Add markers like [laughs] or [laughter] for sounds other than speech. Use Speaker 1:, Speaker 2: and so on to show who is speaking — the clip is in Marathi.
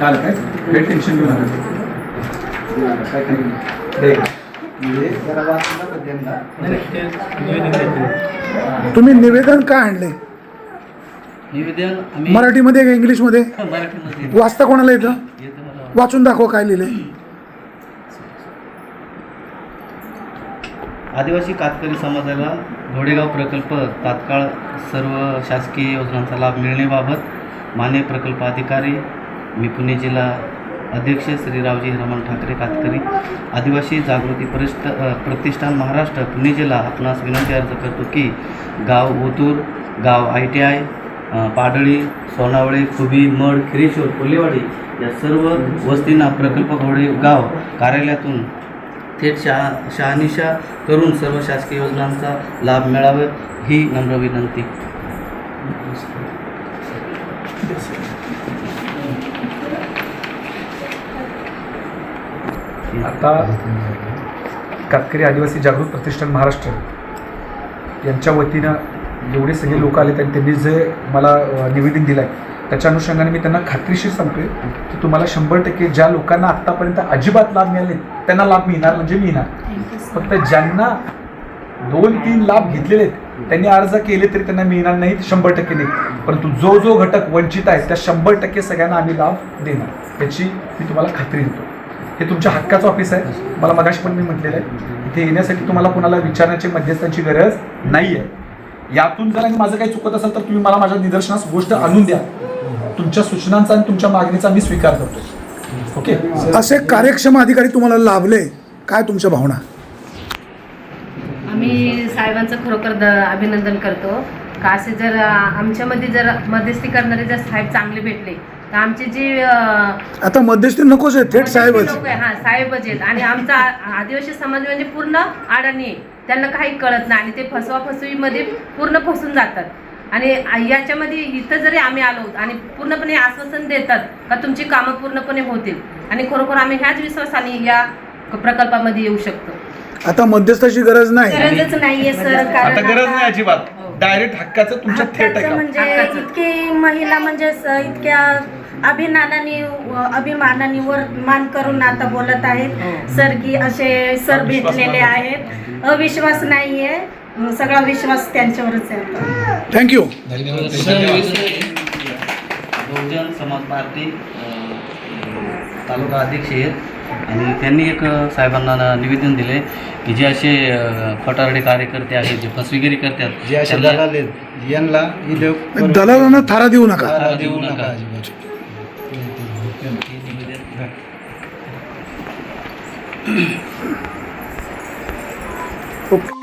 Speaker 1: काल काय? काही टेन्शन घेऊ नका. काय काही. म्हणजे जरा वाचलं.
Speaker 2: तुम्ही निवेदन का आणले?
Speaker 3: निवेदन आम्ही
Speaker 2: मराठीमध्ये का इंग्लिशमध्ये? [laughs] वाचता कोणाला येतं? वाचून दाखव काय लिहिलंय.
Speaker 3: आदिवासी कातकरी समाजाला घोडेगाव प्रकल्प तात्काळ सर्व शासकीय योजनांचा लाभ मिळण्याबाबत मान्य प्रकल्प अधिकारी मी पुणे जिल्हा अध्यक्ष श्री रावजी रमण ठाकरे कातकरी आदिवासी जागृती परिष्ठ प्रतिष्ठान महाराष्ट्र पुणे जिल्हा आपणास विनंती अर्ज करतो की गाव ओतूर गाव I T I Padali Sonavale Khubi Madh Khireshwar Kolhewadi या सर्व वस्तींना प्रकल्प घोडे गाव कार्यालयातून थेट शहा शहानिशा करून सर्व शासकीय योजनांचा लाभ मिळावा ही नम्र विनंती.
Speaker 1: आता कातकरी आदिवासी जागृत प्रतिष्ठान महाराष्ट्र यांच्या वतीनं जेवढे सगळे लोक आले आणि त्यांनी जे मला निवेदन दिलं आहे त्याच्या अनुषंगाने मी त्यांना खात्रीशीर सांगतोय की तुम्हाला शंभर टक्के ज्या लोकांना आत्तापर्यंत अजिबात लाभ मिळाले त्यांना लाभ मिळणार म्हणजे मिळणार. फक्त ज्यांना दोन तीन लाभ घेतलेले आहेत त्यांनी अर्ज केले तरी त्यांना मिळणार नाही शंभर टक्के नाही. परंतु जो जो घटक वंचित आहे त्या शंभर टक्के सगळ्यांना आम्ही लाभ देणार याची मी तुम्हाला खात्री देतो. हे तुमच्या हक्काचं ऑफिस आहे. मला मगाशी पण मी म्हटलेलं आहे. इथे येण्यासाठी तुम्हाला कुणाला विचारण्याची मध्यस्थांची गरज नाही आहे यातून जर माझं काही चुकत असेल तर तुम्ही मला माझ्या निदर्शनास गोष्ट आणून द्या. तुमच्या सूचनांचा आणि तुमच्या मागणीचा मी स्वीकार करतो. ओके?
Speaker 2: असे कार्यक्षम अधिकारी तुम्हाला लाभले. काय तुमच्या भावना?
Speaker 4: आम्ही साहेबांचं खरोखर द अभिनंदन करतो. का असे जर आमच्यामध्ये जर मध्यस्थी करणारे जर साहेब चांगले भेटले तर आमची जी
Speaker 2: आता मध्यस्थी नकोच आहे थेट साहेबच.
Speaker 4: लोक आहे हा साहेबच आहेत. आणि आमचा आ- आदिवासी समाज म्हणजे पूर्ण अडाणी आहे. त्यांना काही कळत नाही. आणि ते फसवा फसवीमध्ये पूर्ण फसून जातात. आणि आ- याच्यामध्ये इथं जरी आम्ही आलो आणि पूर्णपणे आश्वासन देतात का तुमची कामं पूर्णपणे होतील. आणि खरोखर आम्ही ह्याच विश्वासाने या प्रकल्पामध्ये येऊ शकतो.
Speaker 2: आता मध्यस्थाची गरज नाही.
Speaker 5: गरजच नाहीये सर कारण
Speaker 1: आता गरज नाही
Speaker 5: आता
Speaker 1: अजिबात डायरेक्ट हक्काचं तुमच्या थेट
Speaker 5: हक्काचं
Speaker 1: आहे
Speaker 5: म्हणजे
Speaker 4: हक्काचं.
Speaker 5: इतकी महिला म्हणजे स- इतक्या अभिमानाने अभिमानाने वर मान करून आता बोलत
Speaker 4: हो.
Speaker 5: आहेत सर की असे सर भेटलेले
Speaker 1: नाही.
Speaker 5: आहेत. अविश्वास नाहीये. सगळा विश्वास त्यांच्यावरच आहे
Speaker 2: थँक्यू
Speaker 3: बहुजन समाज पार्टी तालुका अध्यक्ष आहेत. आणि त्यांनी एक साहेबांना निवेदन दिले की जे असे अ, खोटारडे कार्यकर्ते आहेत जे फसवेगिरी करतात
Speaker 6: जे असे
Speaker 3: त्यांना
Speaker 6: दलाल आहेत यांना
Speaker 2: दलालांना थारा देऊ नका.
Speaker 3: थारा देऊ नका. Okay.